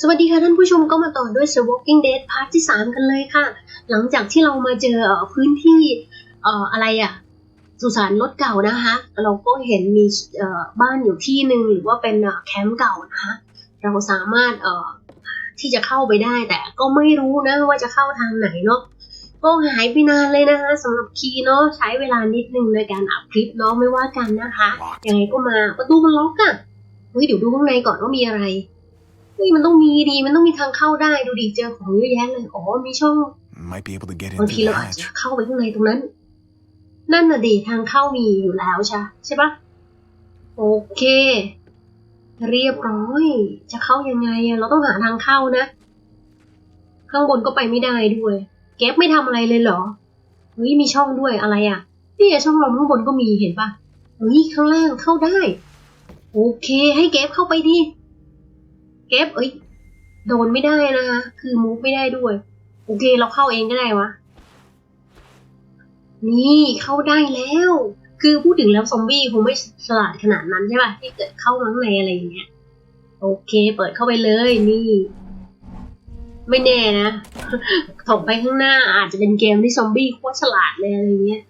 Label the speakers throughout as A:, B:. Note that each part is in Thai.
A: สวัสดีค่ะท่านผู้ชมก็มาต่อด้วย The Walking Dead พาร์ทที่ 3 กันเลยค่ะ หลังจากที่เรามาเจอพื้นที่เอ่ออะไรอะสุสานรถเก่านะคะ เราก็เห็นมีเอ่อบ้านอยู่ที่หนึ่งหรือว่าเป็นแคมป์เก่านะคะเราสามารถเอ่อที่จะเข้าไปได้แต่ก็ไม่รู้นะว่าจะเข้าทางไหนเนาะก็หายไปนานเลยนะคะสำหรับคีย์เนาะใช้เวลานิดนึงในการอัดคลิปเนาะไม่ว่ากันนะคะยังไงก็มาประตูมันล็อกอะเฮ้ยเดี๋ยวดูข้างในก่อนว่ามีอะไร เฮ้ยมันต้องมีดีมันต้องมีทางเข้าได้ดูดิเจอของเยอะแยะเลยอ๋อมีช่อง
B: Might be able to get
A: บาง
B: into
A: ที
B: the
A: เราอาจ
B: hatch.
A: จะเข้าไปข้างในตรงนั้น นั่นน่ะดิทางเข้ามีอยู่แล้วใช่ใช่ปะโอเค เรียบร้อย จะเข้ายังไงอะเราต้องหาทางเข้านะ ข้างบนก็ไปไม่ได้ด้วยแก๊ปไม่ทำอะไรเลยเหรอเฮ้ยมีช่องด้วยอะไรอะนี่ไงช่องลมข้างบนก็มีเห็นปะเฮ้ยข้างล่างเข้าได้ โอเค ให้แก๊ปเข้าไปดิ แก๊ปเอ้ย โดนไม่ได้นะคะ คือมูฟไม่ได้ด้วย โอเคเราเข้าเองก็ได้วะ นี่เข้าได้แล้ว คือพูดถึงแล้วซอมบี้คงไม่ฉลาดขนาดนั้นใช่ป่ะ ที่เกิดเข้ามาข้างในอะไรอย่างเงี้ย โอเค เปิดเข้าไปเลยนี่ ไม่แน่นะถกไปข้างหน้าอาจจะเป็นเกมที่ซอมบี้โคตรฉลาดเลยอะไรอย่างเงี้ย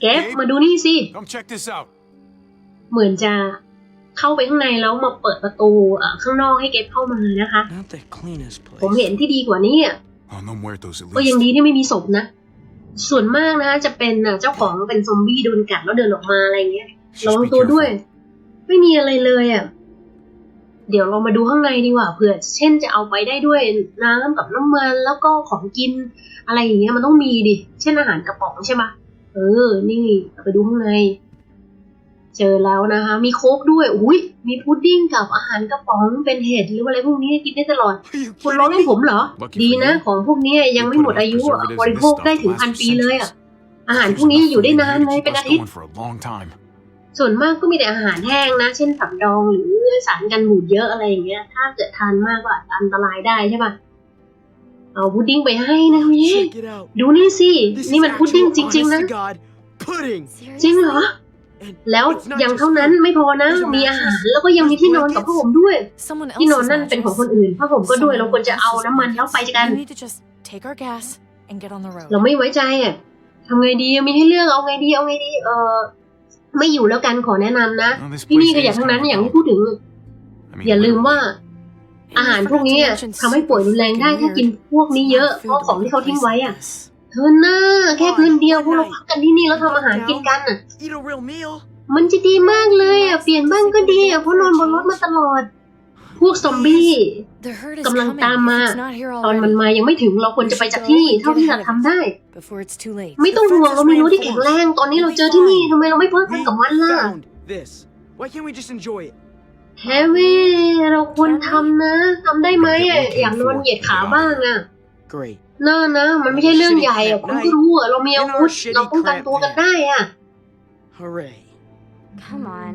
A: แก๊ปมาดูนี่สิ
B: Come check this out.
A: เหมือนจะ เข้าไปข้างในแล้วมาเปิดประตูเอ่อข้างนอกให้เก็บเข้ามานะคะ
C: Not the cleanest
A: ผม
C: place.
A: เห็นที่ดีกว่านี้อะ
B: Oh, no muertos at
A: ก็ยัง
B: least.
A: ดีที่ไม่มีศพนะ ส่วนมากนะจะเป็นอะเจ้าของเป็นซอมบี้โดนกัดแล้วเดินออกมาอะไรเงี้ย
B: Just
A: ระวัง
B: be
A: ตัวด้วย
B: careful.
A: ไม่มีอะไรเลยอะเดี๋ยวเรามาดูข้างในดีกว่าเผื่อ เช่นจะเอาไปได้ด้วยน้ำกับน้ำมันแล้วก็ของกิน อะไรอย่างเงี้ยมันต้องมีดิ เช่นอาหารกระป๋องใช่ปะเออ นี่เอาไปดูข้างใน เจอแล้วนะคะ มีโค้กด้วย อุ้ยมีพุดดิ้งกับอาหารกระป๋องเป็นเห็ดหรืออะไรพวกนี้กินได้ตลอด
B: Are you
A: คุณร้อง
B: kidding
A: ให้
B: me?
A: ผมเหรอ
B: Lucky
A: ดี
B: for
A: นะ
B: you.
A: ของพวกนี้ยังไม่หมดอายุอะ
B: Preservatives
A: บ
B: in
A: ริ
B: this
A: โภคได้
B: stuff
A: ถึง
B: last
A: พัน
B: for
A: ปีเลยอะ
B: centuries.
A: อาหารพ
B: There's
A: วกนี้อยู่ได้
B: nothing
A: นาน
B: here to
A: เลย
B: keep
A: เป็น
B: us
A: อาทิตย์
B: going for a long time.
A: ส่วนมากก็มีแต่อาหารแห้งนะ เช่นผักดองหรือสารกันบูดเยอะอะไรอย่างเงี้ย ถ้าเกิดทานมากก็อาจจะอันตรายได้ใช่ปะเอาพุดดิ้งไปให้นะพี่
C: Check it out.
A: ดูนี่สิ
C: This
A: นี่
C: is
A: มันพุดดิ้ง
C: actual
A: จริง ๆ นะ
C: honest to God pudding.
A: จริงเหรอ
C: And
A: แล้ว
C: it's not
A: ยัง
C: just
A: เท่านั้น
C: food.
A: ไม่พอนะ มีอาหารแล้วก็ยังมีที่นอนกับผ้าห่มด้วย
D: Someone
A: ที่นอน
D: else's
A: นั่นเป็นของคน
D: mattress.
A: อื่นผ้าห่มก็ด้วยเรา
D: Someone
A: ควรจะเอา
D: else's
A: น้ำมันแล้วไป
D: blankets.
A: กัน
D: We need to just take our gas and get on the road.
A: เราไม่ไว้ใจอะทำไงดีมีให้เลือกเอาไงดีเอาไงดี เออไม่อยู่แล้วกันขอแนะนำนะ
B: Well, this
A: ที่นี่
B: place
A: ก็อย่า
B: is
A: ทั้งนั้น
B: kinda
A: อย่างที่
B: dumb.
A: พูดถึง
B: I mean,
A: อย่าลืมว่า
D: And
A: อาหาร
D: we
A: พวก
D: forgot
A: นี้
D: to
A: อะ
D: mention
A: ทำให้ป่วยรุนแรงได้
D: super
A: ถ้ากิน
D: weird.
A: พวกนี้เยอะ
D: Food
A: เพราะของที่เขา
D: in a
A: ทิ้ง
D: place
A: ไว้
D: like
A: อะ
D: this.
A: เธอหน้าแค่คืนเดียวพวกเราพักกันที่นี่แล้วทำอาหารกินกันอะ
C: Eat a real meal.
A: มันจะดีมากเลยอะเปลี่ยนบ้างก็ดีอะเพราะนอนบนรถมาตลอด พวกซอมบี้
D: The herd is
A: กำลัง
D: coming
A: ตาม
D: if
A: มา
D: it's not here
A: ตอนมัน
D: already.
A: มายังไม่ถึงเราควรจะไปจากที่นี่เท่าที่จะทำได้
D: Before it's too late.
A: ไม่ต้องห่วงเรามีรู้ที่แข็งแรง ตอนนี้เราเจอที่นี่ทำไมเราไม่เพิ่ม
C: We
A: กับมันล่ะ
C: found this. Why can't we just enjoy it?
A: แฮร์วี่เราควรทำนะทำได้ไหมอะอยากนอนเหยียดขาบ้างอะ
C: Great.
A: น่านะ มันไม่ใช่เรื่องใหญ่อะคุณก็รู้อะเรามีอาวุธเราป้องกันตัวกันได้อะ
C: Hooray.
E: Come on.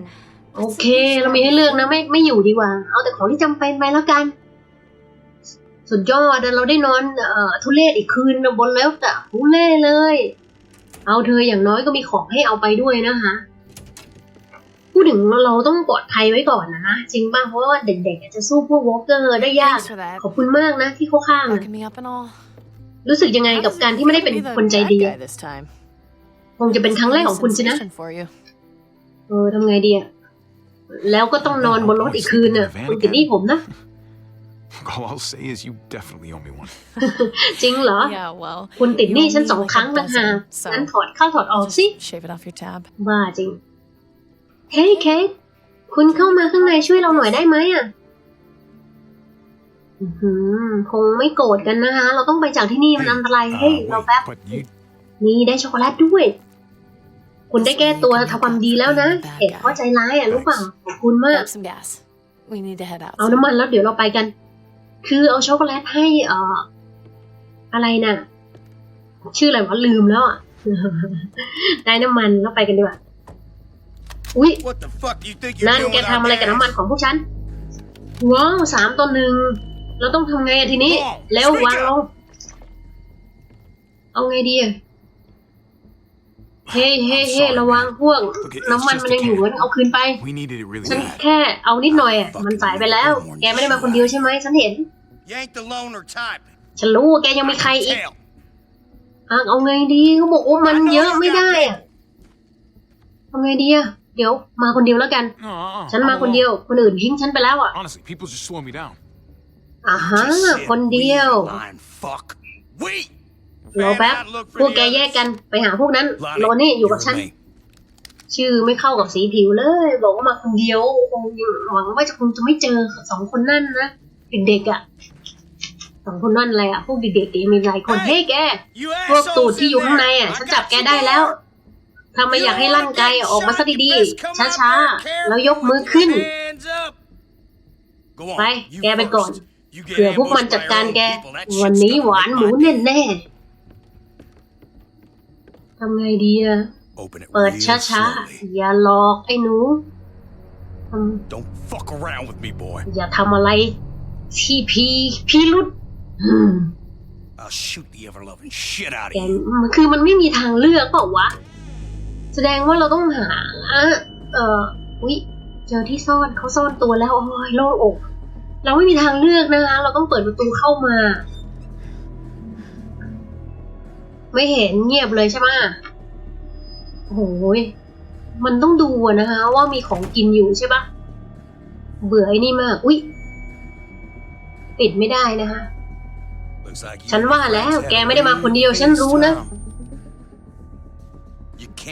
A: โอเค เรามีให้เลือกนะไม่ไม่อยู่ดีกว่า เอาแต่ของที่จำเป็นไปแล้วกัน สุดยอดอะเราได้นอนเอ่อทุเรศอีกคืนนะบนแล้วแต่ทุเล่เลย เอาเธออย่างน้อยก็มีของให้เอาไปด้วยนะคะพูดถึงเราต้องปลอดภัยไว้ก่อนนะนะจริงป่ะเพราะว่าเด็กๆอาจจะสู้พวกวอล์กเกอร์ได้ยาก
D: Thanks for that.
A: ขอบคุณมากนะที่เข้าข้าง รู้สึกยังไง
D: How
A: กับ
D: does
A: การ
D: it
A: ที่ไม่ได้
D: feel
A: เป็น
D: to be the
A: คนใจ
D: bad
A: ดี
D: guy
A: อะ
D: this time?
A: คงจะเป็นครั้งแรกของคุณสินะ
D: Sensation for you.
A: เออทำไงดีอะแล้วก็ต้องนอนบนรถอีกคืนน่ะคุณติดหนี่ผมนะ
B: All I'll say is you definitely owe me one.
A: จริงเหรอ
D: Yeah, well,
A: คุณติดหนี้
D: you owe
A: ฉัน
D: me
A: สอง
D: like a
A: ครั้งต่างหาก
D: dozen, so
A: งั้นถอดเข้าถอดออก
D: I'll
A: สิ
D: just shave it off your tab.
A: บ้าจริง เฮ้ยเค้กคุณเข้ามาข้างในช่วยเราหน่อยได้ไหมอะอื้อหือ คงไม่โกรธกันนะคะ เราต้องไปจากที่นี่มันอันตรายเฮ้ย
B: Uh,
A: เรา
B: wait,
A: แป๊บ
B: but you
A: นี่ได้ช็อกโกแลตด้วย คุณได้แก้ตัวทำความดีแล้วนะเห็ดเพราะใจร้ายอะรู้เปล่าขอบคุณมาก
D: Grab some gas. We need to head out.
A: เอาน้ำมันแล้วเดี๋ยวเราไปกัน คือเอาช็อกโกแลตให้เอ่ออะไรน่ะ ชื่ออะไรวะลืมแล้วอะได้น้ำมันแล้วไปกันดีกว่าอุ๊ย
C: What the fuck do you think
A: นั่นแกทำอะไรกับน้ำมันของพวกฉันว้าวสามต่อหนึ่ง เราต้องทำไงอะทีนี้ แล้ววางลงเอาไงดีอะเฮ้เฮ้เฮ้ระวังพวก น้ำมันมันยังอยู่งั้นเอาคืนไป
B: We needed it really
A: ฉัน
B: bad.
A: แค่เอานิดหน่อยอะ มันสายไปแล้ว แกไม่ได้มาคนเดียวใช่ไหม ฉันเห็น
C: You ain't the loner type.
A: ฉันรู้ว่าแกยังมีใครอีก
C: Tell.
A: อะเอาไงดีเขาบอกว่ามันเยอะไม่ได้อะเอาไงดีอะ เดี๋ยวมาคนเดียวแล้วกัน
B: No, uh-uh,
A: ฉันมา
B: I'm
A: คนเดียว คนอื่นทิ้งฉันไปแล้วอะ อ่าฮะ
C: Just said
A: คนเดียว
C: we, you lying fuck. We.
A: รอแป๊บ
C: Man, I'd look for
A: พวก
C: the
A: แกแยก
C: others.
A: กันไปหาพวกนั้น
C: Lonnie,
A: โรนี่อยู่กับ
C: you
A: ฉัน
C: remain.
A: ชื่อไม่เข้ากับสีผิวเลย บอกว่ามาคนเดียวคงหวังว่าจะคงจะไม่เจอสองคนนั่นนะเด็กๆอะสองคนนั่นอะไรอะพวกเด็กๆเองมีหลายคนเฮ้ยแก
C: You
A: พวกตูด
C: assholes
A: ที่
C: in
A: อยู่ข้างใน
C: there.
A: อะ
C: I
A: ฉัน
C: got
A: จับแก
C: you,
A: ได้แล้ว
C: boy.
A: ถ้าไม่อยากให้ร่างกายอะออกมาซะดีๆช้าๆแล้วยกมือ
C: Put
A: ขึ้น
C: your hands up. Go on,
A: ไป
C: you
A: แกไปก่อน
C: first. You get
A: เผื่อพวกมัน
C: ambushed
A: จัด
C: by
A: การ
C: our
A: แก
C: own people. That
A: วัน
C: shit's
A: นี้
C: gonna
A: หวาน
C: make
A: หมู
C: my day.
A: แน่ๆทำไงดีอะ
C: Open it
A: เปิด
C: real
A: ช้า
C: slowly.
A: ๆอย่าหลอกไอ้หนูท
C: Don't fuck around with me, boy. ำ
A: อย่าทำอะไรที่พีพีรุษอืม
C: I'll shoot the ever-loving shit out
A: แก
C: of you.
A: มันคือมันไม่มีทางเลือกเปล่าวะ แสดงว่าเราต้องหาอะเอออุ๊ย เจอที่ซ่อนเขาซ่อนตัวแล้ว โอ้ยโล่งอก เราไม่มีทางเลือกนะคะ เราต้องเปิดประตูเข้ามา ไม่เห็นเงียบเลยใช่ไหมโอ้โหยมันต้องดูนะคะว่ามีของกินอยู่ใช่ปะเบื่อไอ้นี่มาก อุ๊ย ปิดไม่ได้นะคะ ฉันว่าแล้วแกไม่ได้มาคนเดียวฉันรู้นะ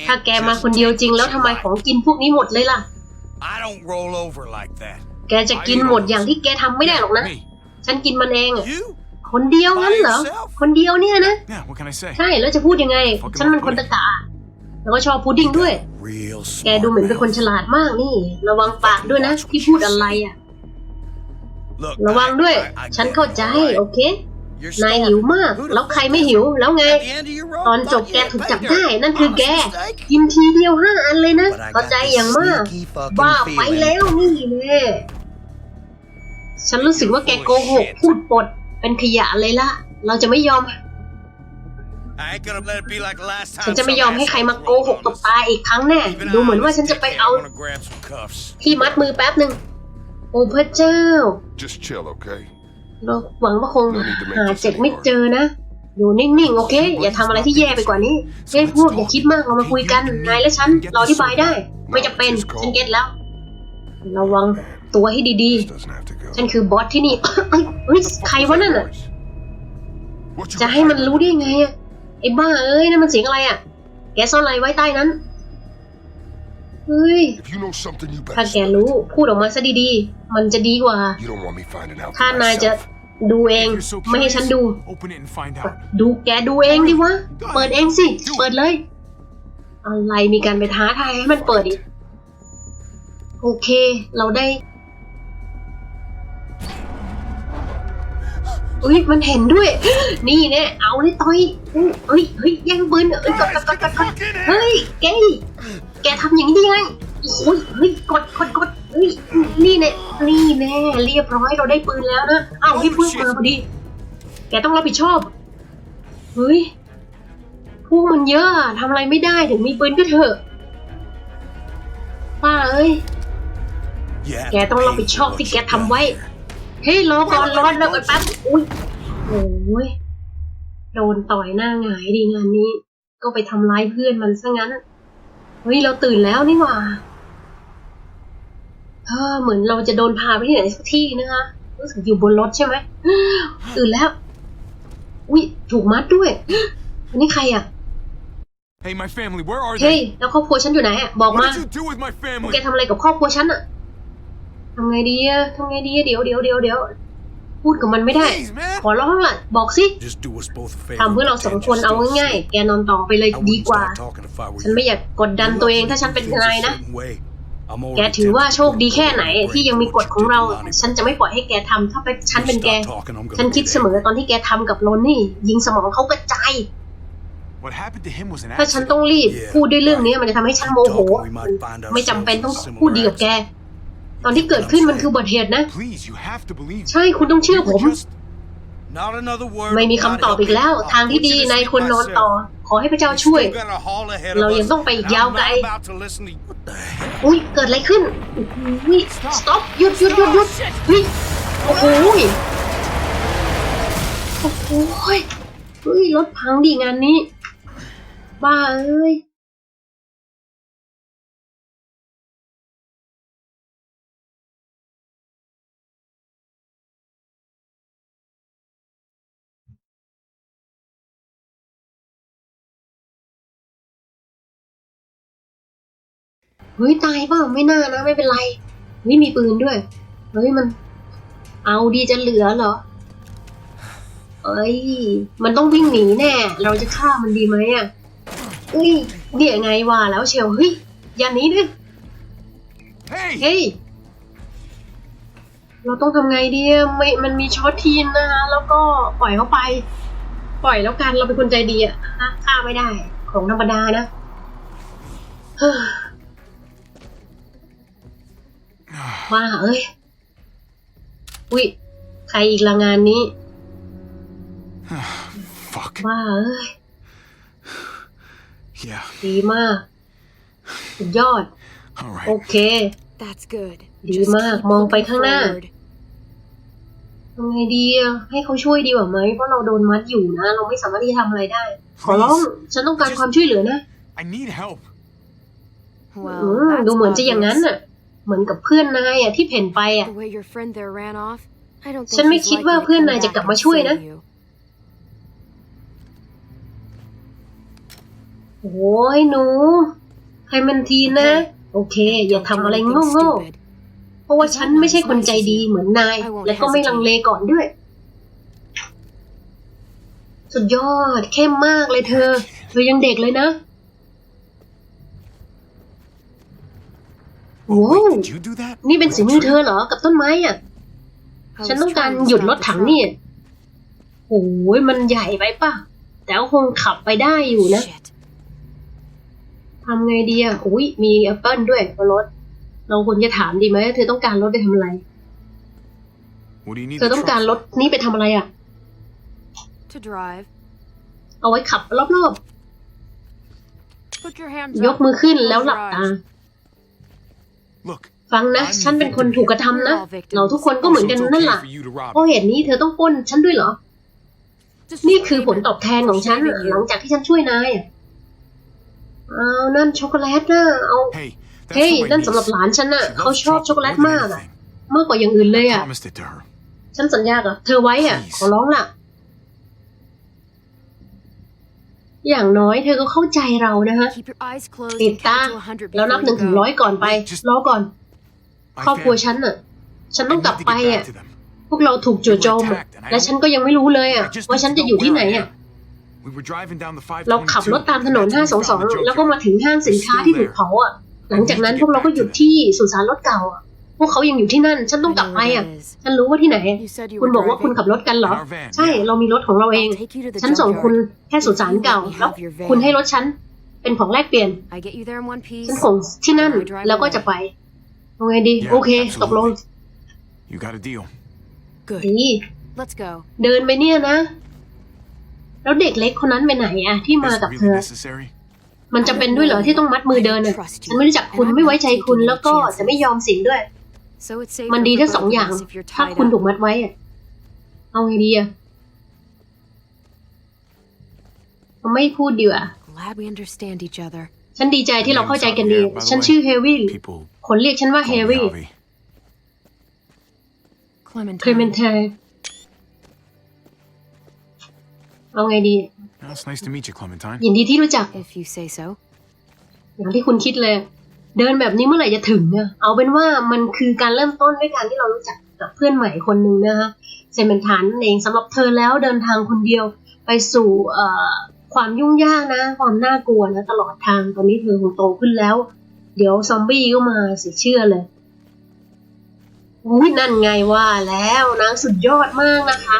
A: ถ้าแกมาคนเดียวจริงแล้วทำไมของกินพวกนี้หมดเลยล่ะ
C: I don't roll over like that.
A: แกจะกินหมดอย่างที่แกทำไม่ได้หรอกนะ
B: Me.
A: ฉันกินมันเองอะ
C: You?
A: คนเดียวงั้นเหรอ คนเดียวเนี่ยนะ
B: Yeah, what can I say?
A: ใช่ แล้วจะพูดยังไง ฉันมันคนตะกะ แล้วก็ชอบพุดดิ้งด้วย
C: Real
A: แกดูเหมือนเป็นคนฉลาดมากนี่ ระวังปากด้วยนะ ที่พูดอะไรอะ
C: Look,
A: ระวังด้วย
C: I- I- I
A: ฉัน
C: get
A: เข้า
C: it,
A: ใจ
C: alright?
A: โอเค
C: You're
A: นาย
C: starving.
A: หิวมาก
C: Who the
A: แล้วใคร
C: fuck
A: ไม่
C: is
A: หิว
C: that?
A: แล้วไง
C: At the end of your rope,
A: ตอนจบ
C: thought
A: แก
C: you
A: ถูก
C: had
A: จับ
C: paid
A: ได้
C: her.
A: นั่นคือแก
C: Honest mistake.
A: กินทีเดียวห้าอันเลยนะ
C: But I
A: เข้า
C: got
A: ใจ
C: this
A: อย่างมาก
C: sneaky fucking
A: บ้าไป
C: feeling
A: แล้วนี่แน่ฉันรู้สึกว่าแกโกหกพูดปด เป็นขยะเลยล่ะเราจะไม่ยอม
C: I ain't gonna let it be like the last time
A: ฉันจะไม่ยอมให้ใครมาโกหก
C: some
A: ตบ
C: asshole
A: ตาอีกครั้งแน่
C: Even
A: ดูเหมือน
C: I,
A: ว่า
C: this
A: ฉันจะไป
C: dickhead,
A: เอา
C: wanna grab some cuffs.
A: ที่มัดมือแป๊บหนึ่งโอ้พระเจ้า
B: Just chill, okay?
A: เราหวังว่าคงหาเจ็ดไม่เจอนะ อยู่นิ่งๆ โอเค อย่าทำอะไรที่แย่ไปกว่านี้เฮ้ยพวกอย่าคิดมาก เรามาคุยกัน นายและฉันเราอธิบายได้ ไม่จะเป็น ฉันเก็ตแล้ว ระวังตัวให้ดี
B: This doesn't have to go.
A: ๆฉันคือบอสที่นี่เอ้ยเฮ้ยใครวะนั่นอะ
B: What you
A: จะให้มันรู้ได้ไงอะ ไอ้บ้าเอ้ยนั่นมันเสียงอะไรอะ แกซ่อนอะไรไว้ใต้นั้น เฮ้ย
B: If you know something, you
A: ถ้า
B: better
A: แก
B: spill
A: รู้
B: it.
A: พูดออกมาซะดีๆ มันจะดีกว่า
B: You don't want me finding out
A: ถ้า
B: for
A: นายจะ
B: myself.
A: ดูเอง
B: If you're so
A: ไม่ให้ฉันดู
B: curious, Open it and find out.
A: ดูแกดูเองดิวะ เปิดเองสิ เปิดเลย อะไรมีการไปท้าทายให้มันเปิดอีก โอเค เราได้อุ้ยมันเห็นด้วย นี่แน่เอาเลยต่อยเฮ้ยเฮ้ยแย่งปืนเอ้ยกดกดกดกดกดเฮ้ยแกแกทำอย่างนี้ได้ไงโอ้ยเฮ้ยกดกดกดเฮ้ยนี่แน่ นี่แน่เรียบร้อยเราได้ปืนแล้วนะอ้าวพี่เพิ่งมาพอดี แกต้องรับผิดชอบ เฮ้ย พวกมันเยอะอะทำอะไรไม่ได้ถึงมีปืนก็เถอะ ป้าเอ้ย
C: You have
A: แก
C: to
A: ต้องรับ
C: pay
A: ผิดช
C: for
A: อบ
C: what
A: ที่แก
C: you
A: ทำ
C: done
A: ไว้
C: here.
A: เฮ้ยรอก่อนรอแล้วกันแป๊บ อุ้ยโอ้ยโดนต่อยหน้าหงายดีงานนี้ ก็ไปทำร้ายเพื่อนมันซะงั้น เฮ้ยเราตื่นแล้วนี่หว่า เออเหมือนเราจะโดนพาไปที่ไหนสักที่นะคะรู้สึกอยู่บนรถใช่ไหมตื่นแล้วอุ้ยถูกมัดด้วยอันนี้ใครอะ
B: Hey, my family, where are
A: เฮ้ย
B: they?
A: แล้วครอบครัวฉันอยู่ไหนอะบอก
B: What
A: มา
B: did you do with my
A: แก
B: family?
A: ทำอะไรกับครอบครัวฉันอะทำไงดีอะทำไงดีอะเดี๋ยวเดี๋ยวเดี๋ยวเดี๋ยวพูดกับมันไม่ได้
B: Please, man.
A: ขอร้องล่ะ บอกสิ
C: Just do us both a favor.
A: ทำเพื่อเราสองคนเอาง่ายๆ แกนอนต่อไปเลย
C: I
A: ดี
C: wouldn't
A: กว่า
C: start talking if I were
A: ฉันไม่
C: you.
A: อยากกดดันตัวเองถ้าฉันเป็นนายนะ แกถือว่าโชคดีแค่ไหนที่ยังมีกฎของเรา ฉันจะไม่ปล่อยให้แกทำถ้าเป็นฉันเป็นแก ฉันคิดเสมอตอนที่แกทำกับโรนนี่ ยิงสมองเขากระจาย
B: What happened to him was an
A: ถ้าฉัน
B: accident.
A: ต้องรีบพูดด้วยเรื่องนี้มันจะทำให้ฉันโมโห ไม่จำเป็นต้องพูดดีกับแก ตอนที่เกิดขึ้นมันคืออุบัติเหตุนะ
B: Please, you have to believe.
A: ใช่คุณต้องเชื่อ
B: We
A: ผ
B: were
A: ม
B: just
A: ไม่มีคำตอบอีกแล้ว ทางที่ดีนายควรนอนต่อ ขอให้พระเจ้าช่วย
C: Still got a haul ahead of
A: เรายัง
C: us,
A: ต้องไปอีก
C: and
A: ยาว
C: I'm
A: ไกล อุ้ยเกิดอะไรขึ้นโอ้โห stop หยุดหยุดหยุดหยุดเฮ้ยโอ้โหโอ้โหเฮ้ยรถพังดิงานนี้ บ้าเอ้ย เฮ้ยตายเปล่าไม่น่านะไม่เป็นไรเฮ้ยมีปืนด้วย เฮ้ยมัน เอาดีจะเหลือเหรอเอ้ยมันต้องวิ่งหนีแน่ เราจะฆ่ามันดีไหมอะเอ้ยเดี๋ยวไงวะแล้วเชียวเฮ้ยอย่าหนี้ดิ
B: Hey!
A: เฮ้ยเราต้องทำไงดีอะไม่มันมีช็อตทีนนะคะแล้วก็ปล่อยเขาไป ปล่อยแล้วกันเราเป็นคนใจดีอะฆ่าฆ่าไม่ได้ ของธรรมดานะ ว่า เอ้ย อุ๊ยใครอีกละงานนี้
B: Fuck.
A: ว่า เอ้ย
B: Yeah.
A: ดีมาก สุดยอด
B: All
A: โอ
B: right.
A: เค
D: That's good.
A: Di
D: Just
A: ma,
D: keep
A: มองไป
D: looking
A: ข้างหน้า
D: forward.
A: ทำไงดีอะให้เขาช่วยดีกว่าไหมเพราะเราโดนมัดอยู่นะ เราไม่สามารถที่จะทำอะไรได้ ขอร้อง ฉันต้องการความช่วยเหลือนะ
B: I need help.
A: อื
D: Well,
A: ม
D: that's
A: ดูเหมือนจะอย่างนั้น
D: obvious.
A: น่ะ เหมือนกับเพื่อนนายอะที่เพ่นไปอะ
D: The way your friend there ran off, I don't think
A: ฉันไม่
D: he's
A: คิดว่า
D: likely to
A: เพื่อน
D: come
A: นายจะ
D: back
A: กลับ
D: and
A: มาช่วยนะ
D: save you.
A: โอ้ยหนูให้มันทีนะ โอเค อย่า
D: Don't
A: ทำ
D: do
A: อะไร
D: anything
A: โง่
D: stupid.
A: ๆเพราะว่าฉันไม่ใช่คนใจดีเหมือนนาย และก็ไม่ลังเลก่อนด้วย สุดยอดเข้มมากเลยเธอ เธอยังเด็กเลยนะ โอ้
B: Wait, did you do that?
A: นี่เป็น
B: With
A: สี
B: the
A: มือเธ
B: tree?
A: อเหรอ กับต้นไม้อะ
D: I
A: ฉัน
D: was
A: ต้องการ
D: trying to
A: หยุด
D: stop
A: รถ
D: the
A: ถัง
D: truck.
A: นี่โอ้ยมันใหญ่ไปป่ะ แต่ก็คงขับไปได้อยู่นะ
D: Shit.
A: ทำไงดีอะอุ้ยมีแอปเปิลด้วยบนรถ เราควรจะถามดีไหมเธอต้องการรถไปทำอะไร
B: What do you need
A: เธอ
B: the
A: ต้อง
B: truck
A: การรถ
B: for?
A: นี้ไปทำอะไรอะ
D: To drive.
A: เอาไว้ขับรอบ
D: Put your hands
A: ๆยก
D: up.
A: มือขึ้นแล้วหลับตา
B: Look,
A: ฟังนะ ฉันเป็นคนถูกกระทำนะ เราทุกคนก็
B: oh,
A: เหมือน
B: so
A: กัน
B: it's
A: นั่น
B: okay
A: แหละ
B: for you to rob
A: เพราะ
B: me.
A: เหตุนี้เธอต้องปล้นฉันด้วยเหรอ
D: Just
A: นี่
D: as
A: คือผล
D: payment
A: ตอบแทนของ
D: for
A: ฉัน
D: saving
A: น่ะ
D: you.
A: หลังจากที่ฉันช่วยนายอะเอานั่นช็อกโกแลตน่ะเอา
B: Hey, that's
A: เฮ้ย
B: for my
A: นั่น
B: niece.
A: สำหรับหลานฉันน่ะ
B: She
A: เขา
B: loves
A: ชอบช็อกโกแลต
B: chocolate more
A: มาก
B: than
A: อะ
B: anything.
A: มากกว่าอย่างอื่นเลยอะ
B: Promised it to her.
A: ฉันสัญญากับเธอไว้อะ
B: Please
A: ขอร้องล่ะ อย่างน้อยเธอก็เข้าใจเรานะฮะ
D: Keep your eyes closed
A: ปิด
D: and
A: ตา
D: count to 100
A: แล้วนับ
D: before
A: หนึ่ง
D: you
A: ถึง
D: go.
A: ร้อยก่อนไป
B: Wait, just-
A: รอก่อน
B: My
A: ครอบครัว
B: family.
A: ฉันน่ะ ฉัน
B: I
A: ต้อง
B: need
A: กลับ
B: to
A: ไป
B: get
A: อะ
B: back to them.
A: พวกเราถูกจู่โจมอะและฉันก็ยังไม่รู้เลยอะ
B: I just
A: ว่า
B: need
A: ฉัน
B: to
A: จะ
B: know
A: อยู่ที่
B: where
A: ไหน
B: I
A: อะ
B: am. We were driving down the
A: เราขับรถ
B: 522,
A: ตามถนน
B: and that's when we found the
A: 522 แล้วก็
B: junkyard.
A: มาถึงห้างสินค้าที่ถูกเผาอะ หลังจากนั้นพวกเราก็หยุดที่สุสานรถเก่าอะ พวกเขายังอยู่ที่นั่น ฉันต้อง
D: I
A: กลับ
D: know
A: ไป
D: where
A: อะ
D: that is.
A: ฉันรู้ว่าที่ไหน
D: You said you
A: คุณ
D: were
A: บอกว่าคุณ
D: driving.
A: ขับรถกันเหรอ
B: In our van,
A: ใช่
B: yeah.
A: เรามีรถของเราเอง
D: I'll take you to the
A: ฉันส่งคุณ
D: junkyard.
A: แค่สุสานเก่า แล้วคุณให้รถฉัน เป็นของแลกเปลี่ยน
D: I get you there in one
A: ฉั
D: piece.
A: นส่งที่นั่น แล้วก็จะไปเอาไงดี
B: Yeah,
A: โอเค
B: absolutely.
A: ตกลง
B: You got a deal.
D: Good.
A: ดี
D: Let's go.
A: เดินไปเนี่ยนะ แล้วเด็กเล็กคนนั้นไปไหนอะที่มา
B: Is it
A: กับเธ
B: really
A: อ
B: necessary?
A: มันจะเป็นด้วยเหรอที่ต้องมัดมือเดินอะฉันไม่รู้จักคุณไม่ไว้ใจคุณแล้วก็จะไม่ยอมสิ่งด้วย
D: So it's safer
A: มันดี
D: for
A: ทั้ง
D: both
A: สอง
D: of
A: อย่าง
D: us if you're
A: ถ้า
D: tied
A: คุณ
D: up.
A: ถูกมัดไว้อะเอาไงดีอะเราไม่พูดดีกว่า
D: Glad we understand each other.
A: ฉันดีใจที่เราเข้าใจกันดี ฉันชื่อเฮวี่
B: People
A: คนเรียกฉันว่าเฮ
B: call me
A: วี่
B: Javi.
D: Clementine.
A: เคลเมนไทเอาไงดี
B: Well, it's nice to meet you, Clementine.
A: ยินดีที่รู้จัก
D: If you say so.
A: อย่างที่คุณคิดเลย เดินแบบนี้เมื่อไหร่จะถึงอะเอาเป็นว่ามันคือการเริ่มต้นด้วยการที่เรารู้จักกับเพื่อนใหม่คนหนึ่งนะคะเซนเป็นฐานนั่นเองสำหรับเธอแล้วเดินทางคนเดียวไปสู่เอ่อความยุ่งยากนะ ความน่ากลัวนะตลอดทางตอนนี้เธอคงโตขึ้นแล้ว เดี๋ยวซอมบี้ก็มาสิเชื่อเลยอุ้ยนั่นไงว่าแล้วนางสุดยอดมากนะคะ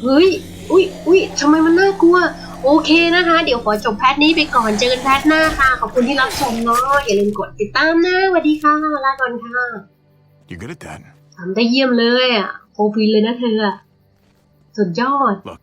A: เฮ้ยอุ้ยอุ้ยทำไมมันน่ากลัว โอเคนะคะ เดี๋ยวขอจบแพทนี้ไปก่อนเจอกันแพทหน้าค่ะ ขอบคุณที่รับชมเนาะอย่าลืมกดติดตามนะสวัสดีค่ะลาก่อนค่ะ
B: You're good at that.
A: ทำได้เยี่ยมเลยอะโปรฟิลเลยนะเธออะสุดยอด
B: Look,